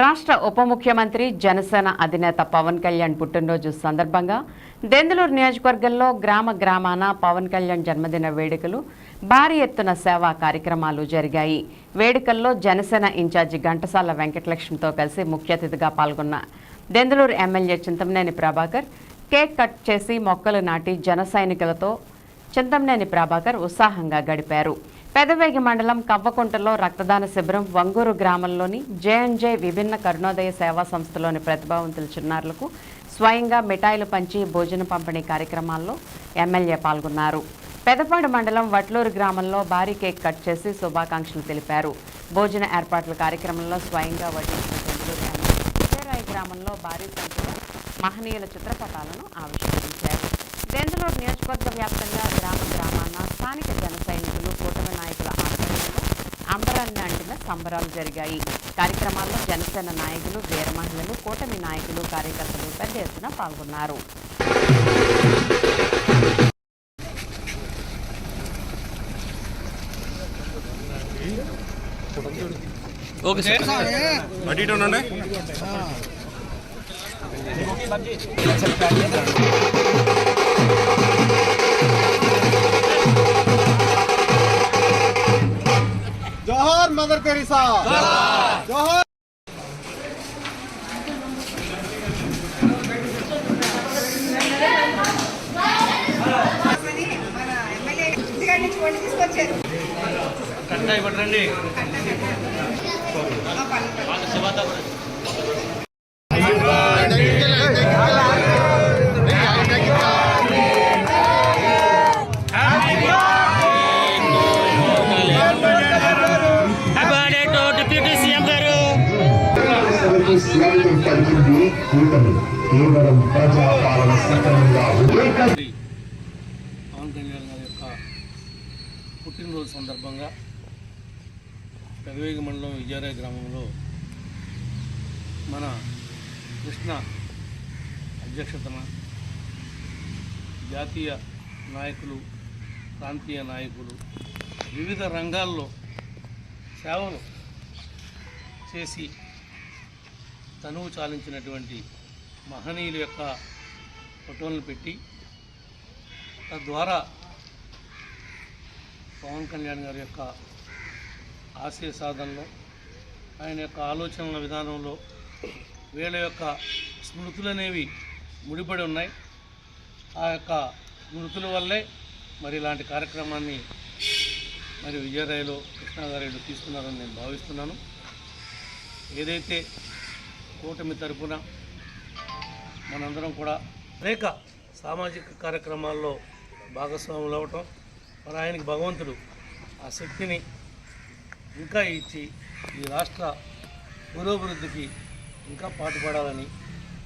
రాష్ట్ర ఉప ముఖ్యమంత్రి జనసేన అధినేత పవన్ కళ్యాణ్ పుట్టినరోజు సందర్భంగా దెందులూరు నియోజకవర్గంలో గ్రామ గ్రామాన పవన్ కళ్యాణ్ జన్మదిన వేడుకలు భారీ ఎత్తున సేవా కార్యక్రమాలు జరిగాయి. వేడుకల్లో జనసేన ఇన్ఛార్జి ఘంటసాల వెంకటలక్ష్మితో కలిసి ముఖ్య అతిథిగా పాల్గొన్న Denduluru MLA Chintamaneni Prabhakar cake cut చేసి మొక్కలు నాటి జన సైనికులతో చింతమనేని ప్రభాకర్ ఉత్సాహంగా గడిపారు. పెదవేగి మండలం కవ్వకుంటలో రక్తదాన శిబిరం వంగూరు గ్రామంలోని జేఎన్జే విభిన్న కరుణోదయ సేవా సంస్థలోని ప్రతిభావంతుల చిన్నారులకు స్వయంగా మిఠాయిలు పంచి భోజన పంపిణీ కార్యక్రమాల్లో ఎమ్మెల్యే పాల్గొన్నారు. పెదపాడు మండలం వట్లూరు గ్రామంలో భారీ కేక్ కట్ చేసి శుభాకాంక్షలు తెలిపారు. భోజన ఏర్పాట్ల కార్యక్రమంలో స్వయంగా వడ్డించిన గ్రామంలో భారీ సంఖ్యలో మహనీయుల చిత్రపటాలను ఆవిష్కరించారు. దెందులూరు నియోజకవర్గ వ్యాప్తంగా గ్రామ గ్రామాన స్థానిక జన సైనికులు కూటమి నాయకుల ఆధ్వర్యంలో అంటిన సంబరాలు జరిగాయి. కార్యక్రమాల్లో జనసేన నాయకులు వీర మహిళలు కూటమి నాయకులు కార్యకర్తలు పెద్ద ఎత్తున పాల్గొన్నారు. Okay sir. అటు ఇటు ఉండండి. Mother Teresa. జోహార్. కట్టా ఇవ్వండి డిప్యూటీ సభకి పలికింది కూటమి. కేవలం ప్రజాపాలన సక్రమంగా పవన్ కళ్యాణ్ గారి యొక్క పుట్టినరోజు సందర్భంగా పెదవేగి మండలం విజయరాయ గ్రామంలో మన కృష్ణ అధ్యక్షతన జాతీయ నాయకులు ప్రాంతీయ నాయకులు వివిధ రంగాల్లో సేవలు చేసి తనువు చాలించినటువంటి మహనీయుల యొక్క ఫోటోలను పెట్టి తద్వారా పవన్ కళ్యాణ్ గారి యొక్క ఆశయ సాధనలో ఆయన యొక్క ఆలోచనల విధానంలో వీళ్ళ యొక్క స్మృతులు అనేవి ముడిపడి ఉన్నాయి. ఆ యొక్క స్మృతుల వల్లే మరి ఇలాంటి కార్యక్రమాన్ని మరి విజయరాయలో కృష్ణాగారు తీసుకున్నారని నేను భావిస్తున్నాను. ఏదైతే కూటమి తరఫున మనందరం కూడా అనేక సామాజిక కార్యక్రమాల్లో భాగస్వాములు అవ్వటం మరి ఆయనకి భగవంతుడు ఆ శక్తిని ఇంకా ఇచ్చి ఈ రాష్ట్ర పురోభివృద్ధికి ఇంకా పాటుపడాలని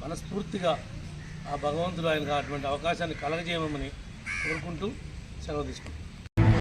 మనస్ఫూర్తిగా ఆ భగవంతుడు ఆయనకు అటువంటి అవకాశాన్ని కలగజేయమని కోరుకుంటూ సెలవు తీసుకుంటాం